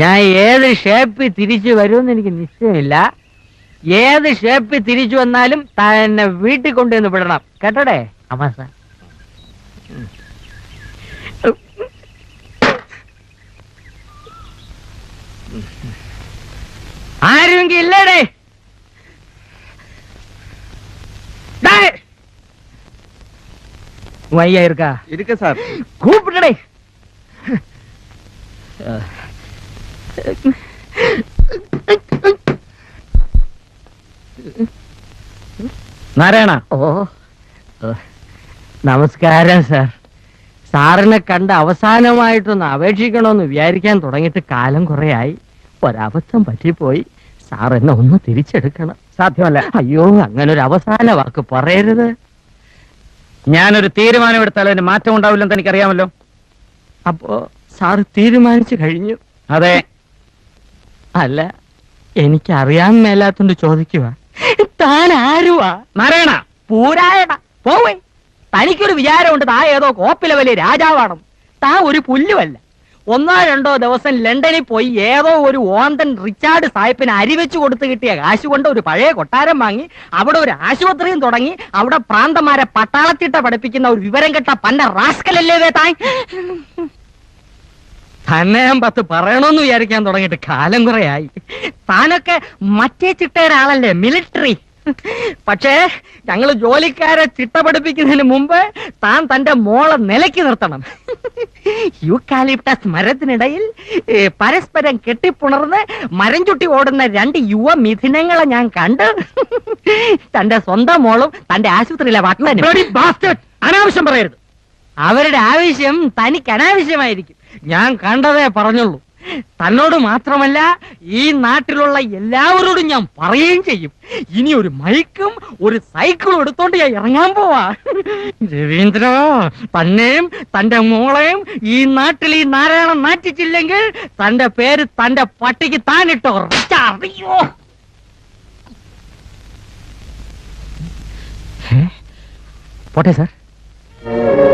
ഞാൻ ഏത് ഷേപ്പിൽ തിരിച്ചു വരുമെന്ന് എനിക്ക് നിശ്ചയമില്ല ഏത് ഷേപ്പിൽ തിരിച്ചു വന്നാലും താൻ എന്നെ വീട്ടിൽ കൊണ്ടുവന്ന് വിടണം കേട്ടോടെ അമ്മ സാർ ആരുമെങ്കിൽ ഇല്ലേടേ டேய்! உன் ஐயா இருக்கா இருக்கு சார் கூப்பிட்டடே നാരായണ. ഓ. നമസ്കാരം സർ. സാറിനെ കണ്ട് അവസാനമായിട്ടൊന്ന് അപേക്ഷിക്കണമെന്ന് വിചാരിക്കാൻ തുടങ്ങിയിട്ട് കാലം കുറേയായി. ഒരബദ്ധം പറ്റിപ്പോയി. സാർ എന്നെ ഒന്ന് തിരിച്ചെടുക്കണം. സാധ്യമല്ല. അയ്യോ അങ്ങനെ ഒരു അവസാന വാക്ക് പറയരുത്. ഞാനൊരു തീരുമാനമെടുത്താൽ അതിന് മാറ്റം ഉണ്ടാവില്ലെന്ന് എനിക്കറിയാമല്ലോ അപ്പോ സാർ തീരുമാനിച്ചു കഴിഞ്ഞു. അതെ. അല്ല എനിക്കറിയാൻ മേലാത്തോണ്ട് ചോദിക്കുക താൻ ആരുവാ? മരണ പൂരായണ. പോവേ. തനിക്കൊരു വിചാരമുണ്ട് താ ഏതോ കോപ്പിലെ വലിയ രാജാവാണെന്ന്. താ ഒരു പുല്ലുമല്ല ഒന്നോ രണ്ടോ ദിവസം ലണ്ടനിൽ പോയി ഏതോ ഒരു ഓന്തൻ റിച്ചാർഡ് സാഹിബിന് അരി വെച്ച് കൊടുത്തു കിട്ടിയ കാശ് കൊണ്ട് ഒരു പഴയ കൊട്ടാരം വാങ്ങി അവിടെ ഒരു ആശുപത്രിയും തുടങ്ങി അവിടെ പ്രാന്തമാരെ പട്ടാളത്തിട്ട പഠിപ്പിക്കുന്ന ഒരു വിവരം കെട്ട പന്ന റാസ്കലല്ലേ വേ താൻ? ഞാൻ പത്ത് പറയണമെന്ന് വിചാരിക്കാൻ തുടങ്ങിയിട്ട് കാലം കുറയായി. താനൊക്കെ മറ്റേ ചിട്ടയുടെ ആളല്ലേ മിലിറ്ററി പക്ഷേ ഞങ്ങൾ ജോലിക്കാരെ ചിട്ട പഠിപ്പിക്കുന്നതിന് മുമ്പ് താൻ തന്റെ മോളെ നിലയ്ക്ക് നിർത്തണം. യൂക്കാലിപ്റ്റസ് മരത്തിനിടയിൽ പരസ്പരം കെട്ടിപ്പുണർന്ന് മരം ചുട്ടി ഓടുന്ന രണ്ട് യുവ മിഥുനങ്ങളെ ഞാൻ കണ്ട് തന്റെ സ്വന്തം മോളും തന്റെ ആശുപത്രിയിലെ വട്ടനും. Bastard! അനാവശ്യം പറയരുത്. അവരുടെ ആവശ്യം തനിക്ക് അനാവശ്യമായിരിക്കും. ഞാൻ കണ്ടതേ പറഞ്ഞുള്ളൂ. തന്നോട് മാത്രമല്ല ഈ നാട്ടിലുള്ള എല്ലാവരോടും ഞാൻ പറയുകയും ചെയ്യും. ഇനി ഒരു മൈക്കും ഒരു സൈക്കിളും എടുത്തോണ്ട് ഞാൻ ഇറങ്ങാൻ പോവാ. രവീന്ദ്ര തന്നെയും തന്റെ മോളെയും ഈ നാട്ടിൽ ഈ നാരായണൻ നാറ്റിച്ചില്ലെങ്കിൽ തന്റെ പേര് തന്റെ പട്ടിക്ക് താനിട്ടോ അറിയോ? പോട്ടെ സാർ.